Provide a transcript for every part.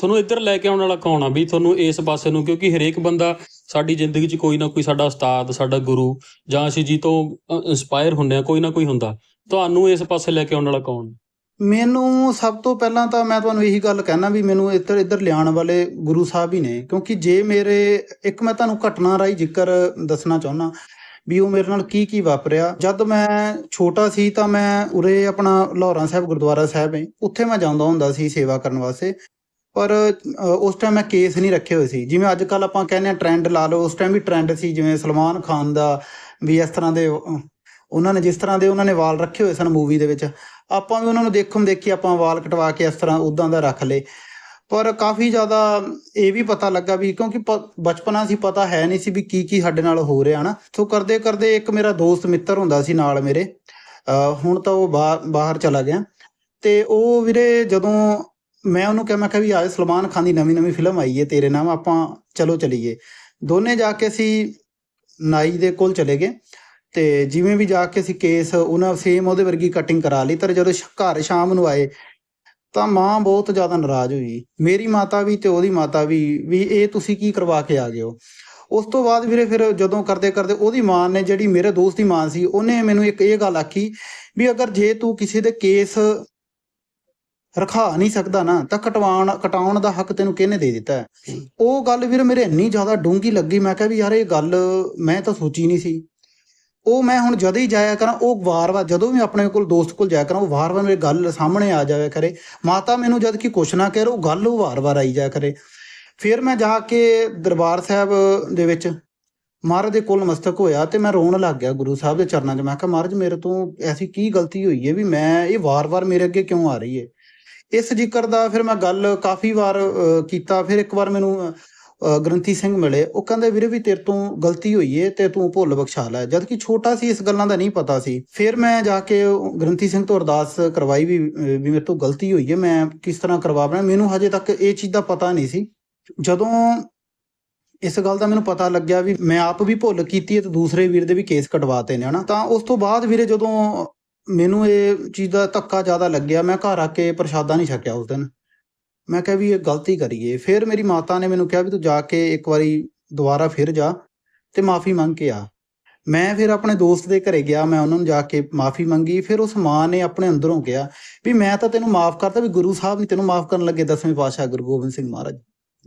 ਤੁਹਾਨੂੰ ਇੱਧਰ ਲੈ ਕੇ ਆਉਣ ਵਾਲਾ ਕੌਣ ਆ? ਵੀ ਤੁਹਾਨੂੰ ਇਸ ਪਾਸੇ ਨੂੰ, ਕਿਉਂਕਿ ਹਰੇਕ ਬੰਦਾ ਸਾਡੀ ਜ਼ਿੰਦਗੀ 'ਚ ਕੋਈ ਨਾ ਕੋਈ ਸਾਡਾ ਉਸਤਾਦ, ਸਾਡਾ ਗੁਰੂ ਜਾਂ ਅਸੀਂ ਜੀ ਤੋਂ ਇਨਸਪਾਇਰ ਹੁੰਦੇ ਆ ਕੋਈ ਨਾ ਕੋਈ ਹੁੰਦਾ। ਤੁਹਾਨੂੰ ਇਸ ਪਾਸੇ ਲੈ ਕੇ ਆਉਣ ਵਾਲਾ ਕੌਣ? ਮੈਨੂੰ ਸਭ ਤੋਂ ਪਹਿਲਾਂ ਤਾਂ ਮੈਂ ਤੁਹਾਨੂੰ ਇਹੀ ਗੱਲ ਕਹਿਣਾ ਵੀ ਮੈਨੂੰ ਇੱਧਰ ਇੱਧਰ ਲਿਆਉਣ ਵਾਲੇ ਗੁਰੂ ਸਾਹਿਬ ਹੀ ਨੇ। ਕਿਉਂਕਿ ਜੇ ਮੇਰੇ, ਇੱਕ ਮੈਂ ਤੁਹਾਨੂੰ ਘਟਨਾ ਰਾਹੀਂ ਜ਼ਿਕਰ ਦੱਸਣਾ ਚਾਹੁੰਦਾ ਵੀ ਉਹ ਮੇਰੇ ਨਾਲ ਕੀ ਕੀ ਵਾਪਰਿਆ। ਜਦ ਮੈਂ ਛੋਟਾ ਸੀ ਤਾਂ ਮੈਂ ਉਰੇ ਆਪਣਾ ਲਾਹੌਰਾਂ ਸਾਹਿਬ, ਗੁਰਦੁਆਰਾ ਸਾਹਿਬ ਹੈ। ਉੱਥੇ ਮੈਂ ਜਾਂਦਾ ਹੁੰਦਾ ਸੀ ਸੇਵਾ ਕਰਨ ਵਾਸਤੇ। ਪਰ ਉਸ ਟਾਈਮ ਮੈਂ ਕੇਸ ਨਹੀਂ ਰੱਖੇ ਹੋਏ ਸੀ। ਜਿਵੇਂ ਅੱਜ ਕੱਲ ਆਪਾਂ ਕਹਿੰਦੇ ਆ ਟ੍ਰੈਂਡ ਲਾ ਲਓ, ਉਸ ਟਾਈਮ ਵੀ ਟ੍ਰੈਂਡ ਸੀ, ਜਿਵੇਂ ਸਲਮਾਨ ਖਾਨ ਦਾ, ਵੀ ਇਸ ਤਰ੍ਹਾਂ ਦੇ ਉਹਨਾਂ ਨੇ ਜਿਸ ਤਰ੍ਹਾਂ ਦੇ ਉਹਨਾਂ ਨੇ ਵਾਲ ਰੱਖੇ ਹੋਏ ਸਨ ਮੂਵੀ ਦੇ ਵਿੱਚ। ਆਪਾਂ ਵੀ ਉਹਨਾਂ ਨੂੰ ਦੇਖਮ ਦੇਖੀ ਆਪਾਂ ਵਾਲ ਕਟਵਾ ਕੇ ਇਸ ਤਰ੍ਹਾਂ ਉਦਾਂ ਦਾ ਰੱਖ ਲਏ। ਪਰ ਕਾਫੀ ਜ਼ਿਆਦਾ ਇਹ ਵੀ ਪਤਾ ਲੱਗਾ ਵੀ ਕਿਉਂਕਿ ਪ- ਬਚਪਨਾ ਸੀ, ਪਤਾ ਹੈ ਨਹੀਂ ਸੀ ਵੀ ਕੀ ਕੀ ਸਾਡੇ ਨਾਲ ਹੋ ਰਿਹਾ ਨਾ ਸੋ ਕਰਦੇ ਕਰਦੇ ਇੱਕ ਮੇਰਾ ਦੋਸਤ ਮਿੱਤਰ ਹੁੰਦਾ ਸੀ ਨਾਲ ਮੇਰੇ। ਹੁਣ ਤਾਂ ਉਹ ਬਾਹਰ ਬਾਹਰ ਚਲਾ ਗਿਆ। ਤੇ ਉਹ ਵੀਰੇ ਜਦੋਂ ਮੈਂ ਉਹਨੂੰ ਕਿਹਾ, ਮੈਂ ਕਿਹਾ ਵੀ ਆ, ਸਲਮਾਨ ਖਾਨ ਦੀ ਨਵੀਂ ਨਵੀਂ ਫਿਲਮ ਆਈ ਹੈ ਤੇਰੇ ਨਾਮ ਆਪਾਂ ਚਲੋ ਚਲੀਏ। ਦੋਨੇ ਜਾ ਕੇ ਅਸੀਂ ਨਾਈ ਦੇ ਕੋਲ ਚਲੇ ਗਏ ਤੇ ਜਿਵੇਂ ਵੀ ਜਾ ਕੇ ਅਸੀਂ ਕੇਸ, ਉਹਨਾਂ ਸੇਮ ਉਹਦੇ ਵਰਗੀ ਕਟਿੰਗ ਕਰਾ ਲਈ, ਪਰ ਜਦੋਂ ਘਰ ਸ਼ਾਮ ਨੂੰ ਆਏ ਤਾਂ ਮਾਂ ਬਹੁਤ ਜ਼ਿਆਦਾ ਨਾਰਾਜ਼ ਹੋਈ। ਮੇਰੀ ਮਾਤਾ ਵੀ ਤੇ ਉਹਦੀ ਮਾਤਾ ਵੀ ਵੀ ਇਹ ਤੁਸੀਂ ਕੀ ਕਰਵਾ ਕੇ ਆ ਗਏ ਹੋ? ਉਸ ਤੋਂ ਬਾਅਦ ਵੀਰੇ ਫਿਰ ਜਦੋਂ ਕਰਦੇ ਕਰਦੇ ਉਹਦੀ ਮਾਂ ਨੇ ਜਿਹੜੀ ਮੇਰੇ ਦੋਸਤ ਦੀ ਮਾਂ ਸੀ, ਉਹਨੇ ਮੈਨੂੰ ਇੱਕ ਇਹ ਗੱਲ ਆਖੀ ਵੀ ਅਗਰ ਜੇ ਤੂੰ ਕਿਸੇ ਦੇ ਕੇਸ ਰਖਾ ਨਹੀਂ ਸਕਦਾ ਨਾ, ਤਾਂ ਕਟਵਾਉਣ, ਕਟਾਉਣ ਦਾ ਹੱਕ ਤੈਨੂੰ ਕਿਹਨੇ ਦੇ ਦਿੱਤਾ ਉਹ ਗੱਲ ਵੀਰ ਮੇਰੇ ਇੰਨੀ ਜ਼ਿਆਦਾ ਡੂੰਗੀ ਲੱਗੀ, ਮੈਂ ਕਿਹਾ ਵੀ ਯਾਰ ਇਹ ਗੱਲ ਮੈਂ ਤਾਂ ਸੋਚੀ ਨਹੀਂ ਸੀ। ਉਹ ਮੈਂ ਹੁਣ ਜਦੋਂ ਹੀ ਜਾਇਆ ਕਰਾਂ, ਉਹ ਵਾਰ-ਵਾਰ, ਜਦੋਂ ਵੀ ਆਪਣੇ ਕੋਲ ਦੋਸਤ ਕੋਲ ਜਾਇਆ ਕਰਾਂ, ਉਹ ਵਾਰ-ਵਾਰ ਮੇਰੇ ਗੱਲ ਸਾਹਮਣੇ ਆ ਜਾਵੇ ਕਰੇ। ਮਾਤਾ ਮੈਨੂੰ ਜਦ ਕਿ ਕੁਛ ਨਾ ਕਹਿ ਰੋ ਉਹ ਗੱਲ ਉਹ ਵਾਰ-ਵਾਰ ਆਈ ਜਾਇਆ ਕਰੇ। ਫਿਰ ਮੈਂ ਜਾ ਕੇ ਦਰਬਾਰ ਸਾਹਿਬ ਦੇ ਵਿੱਚ ਮਹਾਰਾਜ ਦੇ ਕੋਲ ਮਸਤਕ ਹੋਇਆ ਤੇ ਮੈਂ ਰੋਣ ਲੱਗ ਗਿਆ ਗੁਰੂ ਸਾਹਿਬ ਦੇ ਚਰਨਾਂ 'ਚ। ਮੈਂ ਕਿਹਾ, ਮਹਾਰਾਜ, ਮੇਰੇ ਤੋਂ ਐਸੀ ਕੀ ਗਲਤੀ ਹੋਈ ਹੈ ਵੀ ਮੈਂ, ਇਹ ਵਾਰ-ਵਾਰ ਮੇਰੇ ਅੱਗੇ ਕਿਉਂ ਆ ਰਹੀ ਹੈ? ਇਸ ਜ਼ਿਕਰ ਦਾ ਫਿਰ ਮੈਂ ਗੱਲ ਕਾਫੀ ਵਾਰ ਕੀਤਾ। ਫਿਰ ਇੱਕ ਵਾਰ ਮੈਨੂੰ ਗ੍ਰੰਥੀ ਸਿੰਘ ਮਿਲੇ। ਉਹ ਕਹਿੰਦੇ, ਵੀਰੇ, ਵੀ ਤੇਰੇ ਤੋਂ ਗਲਤੀ ਹੋਈ ਏ ਤੇ ਤੂੰ ਭੁੱਲ ਬਖਸ਼ਾ ਲੈ। ਜਦ ਕਿ ਛੋਟਾ ਸੀ, ਇਸ ਗੱਲਾਂ ਦਾ ਨਹੀਂ ਪਤਾ ਸੀ। ਫਿਰ ਮੈਂ ਜਾ ਕੇ ਗ੍ਰੰਥੀ ਸਿੰਘ ਤੋਂ ਅਰਦਾਸ ਕਰਵਾਈ ਵੀ ਵੀ ਮੇਰੇ ਤੋਂ ਗਲਤੀ ਹੋਈ ਏ, ਮੈਂ ਕਿਸ ਤਰ੍ਹਾਂ ਕਰਵਾਉਣਾ ਮੈਨੂੰ ਹਜੇ ਤੱਕ ਇਹ ਚੀਜ਼ ਦਾ ਪਤਾ ਨਹੀਂ ਸੀ। ਜਦੋਂ ਇਸ ਗੱਲ ਦਾ ਮੈਨੂੰ ਪਤਾ ਲੱਗਿਆ ਵੀ ਮੈਂ ਆਪ ਵੀ ਭੁੱਲ ਕੀਤੀ ਹੈ ਤੇ ਦੂਸਰੇ ਵੀਰ ਦੇ ਵੀ ਕੇਸ ਕਟਵਾਤੇ ਨੇ, ਹਨਾ। ਤਾਂ ਉਸ ਤੋਂ ਬਾਅਦ ਵੀਰੇ ਜਦੋਂ ਮੈਨੂੰ ਇਹ ਚੀਜ਼ ਦਾ ਧੱਕਾ ਜ਼ਿਆਦਾ ਲੱਗਿਆ। ਮੈਂ ਘਰ ਆ ਕੇ ਪ੍ਰਸ਼ਾਦਾ ਨਹੀਂ ਛਕਿਆ ਉਸ ਦਿਨ। ਮੈਂ ਕਿਹਾ ਵੀ ਇਹ ਗਲਤੀ ਕਰੀਏ। ਫਿਰ ਮੇਰੀ ਮਾਤਾ ਨੇ ਮੈਨੂੰ ਕਿਹਾ ਵੀ ਤੂੰ ਜਾ ਕੇ ਇੱਕ ਵਾਰੀ ਦੁਬਾਰਾ ਫਿਰ ਜਾ ਤੇ ਮਾਫੀ ਮੰਗ ਕੇ ਆ। ਮੈਂ ਫਿਰ ਆਪਣੇ ਦੋਸਤ ਦੇ ਘਰੇ ਗਿਆ। ਮੈਂ ਉਹਨਾਂ ਨੂੰ ਜਾ ਕੇ ਮਾਫੀ ਮੰਗੀ। ਫਿਰ ਉਸ ਮਾਂ ਨੇ ਆਪਣੇ ਅੰਦਰੋਂ ਕਿਹਾ ਵੀ ਮੈਂ ਤਾਂ ਤੈਨੂੰ ਮਾਫ ਕਰਤਾ ਵੀ ਗੁਰੂ ਸਾਹਿਬ ਨੇ ਤੈਨੂੰ ਮਾਫ ਕਰਨ ਲੱਗੇ ਦਸਵੇਂ ਪਾਤਸ਼ਾਹ ਗੁਰੂ ਗੋਬਿੰਦ ਸਿੰਘ ਮਹਾਰਾਜ।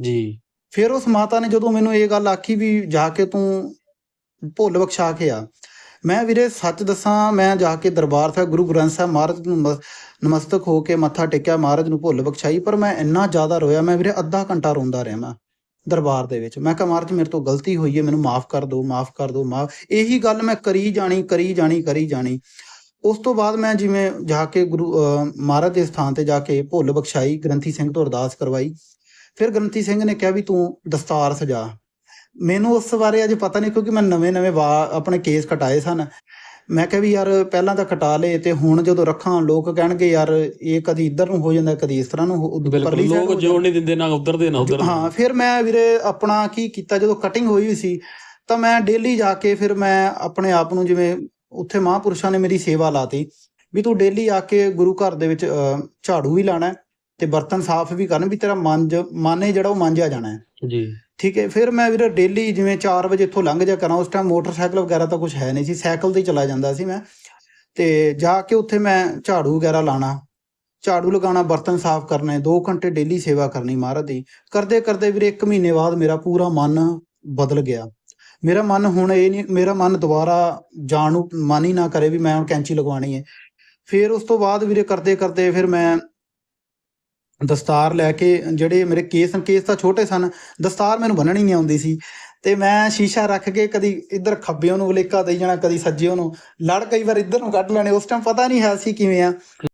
ਜੀ। ਫਿਰ ਉਸ ਮਾਤਾ ਨੇ ਜਦੋਂ ਮੈਨੂੰ ਇਹ ਗੱਲ ਆਖੀ ਵੀ ਜਾ ਕੇ ਤੂੰ ਭੁੱਲ ਬਖਸ਼ਾ ਕੇ ਆ ਮੈਂ ਵੀਰੇ ਸੱਚ ਦੱਸਾਂ, ਮੈਂ ਜਾ ਕੇ ਦਰਬਾਰ ਸਾਹਿਬ, ਗੁਰੂ ਗ੍ਰੰਥ ਸਾਹਿਬ ਮਹਾਰਾਜ ਨੂੰ ਨਮਸਤਕ ਹੋ ਕੇ ਮੱਥਾ ਟੇਕਿਆ, ਮਹਾਰਾਜ ਨੂੰ ਭੁੱਲ ਬਖਸ਼ਾਈ, ਪਰ ਮੈਂ ਇੰਨਾ ਜ਼ਿਆਦਾ ਰੋਇਆ, ਮੈਂ ਵੀਰੇ ਅੱਧਾ ਘੰਟਾ ਰੋਂਦਾ ਰਿਹਾ ਮੈਂ ਦਰਬਾਰ ਦੇ ਵਿੱਚ। ਮੈਂ ਕਿਹਾ, ਮਹਾਰਾਜ ਮੇਰੇ ਤੋਂ ਗਲਤੀ ਹੋਈ ਹੈ, ਮੈਨੂੰ ਮਾਫ ਕਰ ਦਿਓ, ਮਾਫ ਕਰ ਦਿਓ, ਮਾਫ। ਇਹੀ ਗੱਲ ਮੈਂ ਕਰੀ ਜਾਣੀ ਕਰੀ ਜਾਣੀ ਕਰੀ ਜਾਣੀ। ਉਸ ਤੋਂ ਬਾਅਦ ਮੈਂ ਜਿਵੇਂ ਜਾ ਕੇ ਗੁਰੂ ਮਹਾਰਾਜ ਦੇ ਸਥਾਨ ਤੇ ਜਾ ਕੇ ਭੁੱਲ ਬਖਸ਼ਾਈ, ਗ੍ਰੰਥੀ ਸਿੰਘ ਤੋਂ ਅਰਦਾਸ ਕਰਵਾਈ। ਫਿਰ ਗ੍ਰੰਥੀ ਸਿੰਘ ਨੇ ਕਿਹਾ ਵੀ ਤੂੰ ਦਸਤਾਰ ਸਜਾ। ਮੈਨੂੰ ਉਸ ਬਾਰੇ ਅਜੇ ਪਤਾ ਨਹੀਂ ਕਿਉਂਕਿ ਮੈਂ ਨਵੇਂ-ਨਵੇਂ ਆਪਣੇ ਕੇਸ ਕਟਾਏ ਸਨ। ਮੈਂ ਕਿਹਾ ਵੀ ਯਾਰ ਪਹਿਲਾਂ ਤਾਂ ਕਟਾ ਲਏ ਤੇ ਹੁਣ ਜਦੋਂ ਰੱਖਾਂ ਲੋਕ ਕਹਿਣਗੇ ਯਾਰ ਇਹ ਕਦੀ ਇੱਧਰ ਨੂੰ ਹੋ ਜਾਂਦਾ ਕਦੀ ਇਸ ਤਰ੍ਹਾਂ ਨੂੰ ਬਿਲਕੁਲ ਲੋਕ ਜੋੜ ਨਹੀਂ ਦਿੰਦੇ ਨਾ ਉਧਰ ਦੇ ਨਾ ਉਧਰ ਹਾਂ ਫਿਰ ਮੈਂ ਵੀਰੇ ਆਪਣਾ ਕੀ ਕੀਤਾ ਜਦੋਂ ਕਟਿੰਗ ਹੋਈ ਹੋਈ ਸੀ ਤਾਂ ਮੈਂ ਡੇਲੀ ਜਾ ਕੇ ਫਿਰ ਮੈਂ ਆਪਣੇ ਆਪ ਨੂੰ ਜਿਵੇਂ ਉੱਥੇ ਮਹਾਂਪੁਰਸ਼ਾਂ ਨੇ ਮੇਰੀ ਸੇਵਾ ਲਾਤੀ ਵੀ ਤੂੰ ਡੇਲੀ ਆ ਕੇ ਗੁਰੂ ਘਰ ਦੇ ਵਿੱਚ ਝਾੜੂ ਵੀ ਲਾਣਾ ਤੇ ਬਰਤਨ ਸਾਫ਼ ਵੀ ਕਰਨ ਵੀ ਤੇਰਾ ਮਨ ਮਨ ਹੈ ਜਿਹੜਾ ਉਹ ਮਾਂਜਿਆ ਜਾਣਾ ਹੈ। ਜੀ। ਠੀਕ ਹੈ ਫਿਰ ਮੈਂ ਵੀਰੇ ਡੇਲੀ ਜਿਵੇਂ 4 ਵਜੇ ਇੱਥੋਂ ਲੰਘ ਜਾ ਕਰਾਂ ਉਸ ਟਾਈਮ ਮੋਟਰਸਾਈਕਲ ਵਗੈਰਾ ਤਾਂ ਕੁਝ ਹੈ ਨਹੀਂ ਸੀ ਸਾਈਕਲ ਤੇ ਚਲਾ ਜਾਂਦਾ ਸੀ ਮੈਂ। ਤੇ ਜਾ ਕੇ ਉੱਥੇ ਮੈਂ ਝਾੜੂ ਵਗੈਰਾ ਲਾਣਾ ਝਾੜੂ ਲਗਾਉਣਾ ਬਰਤਨ ਸਾਫ਼ ਕਰਨੇ 2 ਘੰਟੇ ਡੇਲੀ ਸੇਵਾ ਕਰਨੀ ਮਹਾਰਾਜ ਦੀ। ਕਰਦੇ ਕਰਦੇ ਵੀਰੇ 1 ਮਹੀਨੇ ਬਾਅਦ ਮੇਰਾ ਪੂਰਾ ਮਨ ਬਦਲ ਗਿਆ। ਮੇਰਾ ਮਨ ਹੁਣ ਇਹ ਨਹੀਂ ਮੇਰਾ ਮਨ ਦੁਬਾਰਾ ਜਾਣ ਨੂੰ ਮਨ ਹੀ ਨਾ ਕਰੇ ਵੀ ਮੈਂ ਹੁਣ ਕੈਂਚੀ ਲਗਵਾਣੀ ਹੈ। ਫਿਰ ਉਸ ਤੋਂ ਬਾਅਦ ਵੀਰੇ ਕਰਦੇ ਕਰਦੇ ਫਿਰ ਮੈਂ ਦਸਤਾਰ ਲੈ ਕੇ ਜਿਹੜੇ ਮੇਰੇ ਕੇਸ ਕੇਸ ਤਾਂ ਛੋਟੇ ਸਨ, ਦਸਤਾਰ ਮੈਨੂੰ ਬੰਨਣੀ ਨਹੀਂ ਆਉਂਦੀ ਸੀ। ਤੇ ਮੈਂ ਸ਼ੀਸ਼ਾ ਰੱਖ ਕੇ ਕਦੀ ਇੱਧਰ ਖੱਬੇ ਨੂੰ, ਵਲੇਕਾ ਦੇਈ ਜਾਣਾ, ਕਦੀ ਸੱਜੇ ਨੂੰ, ਲੜ ਕਈ ਵਾਰ ਇੱਧਰ ਨੂੰ ਕੱਢ ਲੈਣੇ, ਉਸ ਟਾਈਮ ਪਤਾ ਨਹੀਂ ਹੈ ਸੀ ਕਿਵੇਂ ਆ।